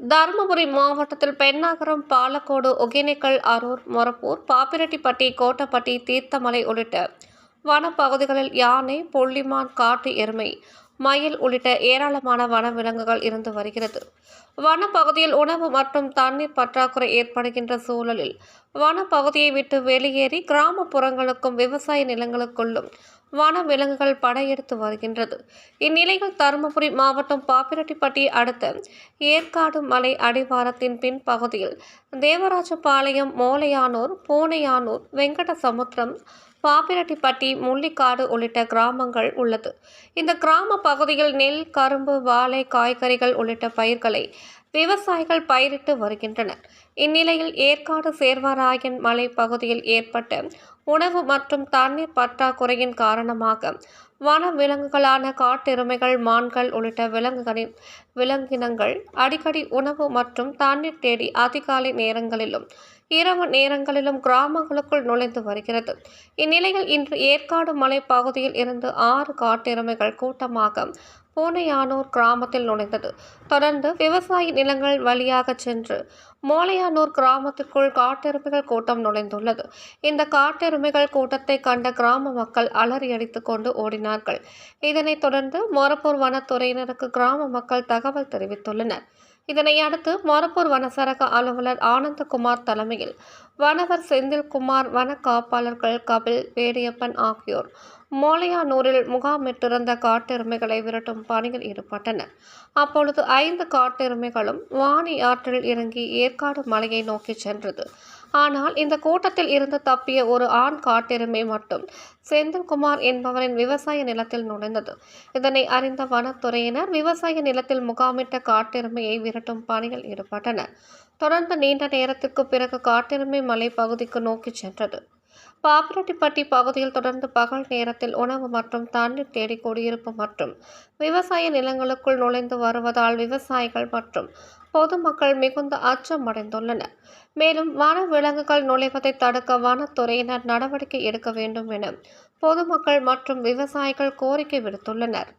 தருமபுரி மாவட்டத்தில் பெண்ணாகரம் பாலக்கோடு ஒகேனக்கல் அரூர் மொரப்பூர் பாப்பிரெட்டிப்பட்டி கோட்டப்பட்டி தீர்த்தமலை உள்ளிட்ட வனப்பகுதிகளில் யானை புள்ளிமான் காட்டு எருமை மயில் உள்ளிட்ட ஏராளமான வனவிலங்குகள் இருந்து வருகிறது. வனப்பகுதியில் உணவு மற்றும் தண்ணீர் பற்றாக்குறை ஏற்படுகின்ற சூழலில் வனப்பகுதியை விட்டு வெளியேறி கிராமப்புறங்களுக்கும் விவசாய நிலங்களுக்குள்ளும் வனவிலங்குகள் படையெடுத்து வருகின்றது. இந்நிலையில் தருமபுரி மாவட்டம் பாப்பிரெட்டிப்பட்டி அடுத்த ஏற்காடு மலை அடிவாரத்தின் பின்பகுதியில் தேவராஜபாளையம் மோலையானூர் பூனையானூர் வெங்கடசமுத்திரம் பாப்பிரெட்டிப்பட்டி முள்ளிக்காடு உள்ளிட்ட கிராமங்கள் உள்ளது. இந்த கிராம பகுதியில் நெல் கரும்பு வாழை காய்கறிகள் உள்ளிட்ட பயிர்களை விவசாயிகள் பயிரிட்டு வருகின்றனர். இந்நிலையில் ஏற்காடு சேர்வராயன் மலை பகுதியில் ஏற்பட்ட உணவு மற்றும் தண்ணீர் பற்றாக்குறையின் காரணமாக வன விலங்குகளான காட்டெருமைகள் மான்கள் உள்ளிட்ட விலங்குகளின் விலங்கினங்கள் அடிக்கடி உணவு மற்றும் தண்ணீர் தேடி அதிகாலை நேரங்களிலும் இரவு நேரங்களிலும் கிராமங்களுக்குள் நுழைந்து வருகிறது. இந்நிலையில் இன்று ஏற்காடு மலை பகுதியில் இருந்து ஆறு காட்டெருமைகள் கூட்டமாக பூனையானூர் கிராமத்தில் நுழைந்தது. தொடர்ந்து விவசாய நிலங்கள் வழியாக சென்று மோலையானூர் கிராமத்திற்குள் காட்டெருமைகள் கூட்டம் நுழைந்துள்ளது. இந்த காட்டெருமைகள் கூட்டத்தை கண்ட கிராம மக்கள் அலறி அடித்துக் கொண்டு ஓடினார்கள். இதனைத் தொடர்ந்து மொரப்பூர் வனத்துறையினருக்கு கிராம மக்கள் தகவல் தெரிவித்துள்ளனர். இதனை அடுத்து மொரப்பூர் வனசரக அலுவலர் ஆனந்தகுமார் தலைமையில் வனவர் செந்தில்குமார் வன காப்பாளர்கள் கபில் வேடியப்பன் ஆகியோர் மோலையானூரில் முகாமிட்டிருந்த காட்டெருமைகளை விரட்டும் பணியில் ஈடுபட்டன. அப்பொழுது ஐந்து காட்டெருமைகளும் வாணி ஆற்றில் இறங்கி ஏற்காடு மலையை நோக்கி சென்றது. ஆனால் இந்த கூட்டத்தில் இருந்து தப்பிய ஒரு ஆண் காட்டெருமை மட்டும் செந்தில்குமார் என்பவரின் விவசாய நிலத்தில் நுழைந்தது. இதனை அறிந்த வனத்துறையினர் விவசாய நிலத்தில் முகாமிட்ட காட்டெருமையை விரட்டும் பணியில் ஈடுபட்டனர் தொடர்ந்து நீண்ட நேரத்திற்கு பிறகு காட்டெருமை மலை பகுதிக்கு நோக்கி சென்றது. பாப்பிரெட்டிப்பட்டி பகுதியில் தொடர்ந்து பகல் நேரத்தில் உணவு மற்றும் தண்ணீர் தேடி குடியிருப்பு மற்றும் விவசாய நிலங்களுக்குள் நுழைந்து வருவதால் விவசாயிகள் மற்றும் பொதுமக்கள் மிகுந்த அச்சமடைந்துள்ளனர். மேலும் வன விலங்குகள் நுழைவதை தடுக்க வனத்துறையினர் நடவடிக்கை எடுக்க வேண்டும் என பொதுமக்கள் மற்றும் விவசாயிகள் கோரிக்கை விடுத்துள்ளனர்.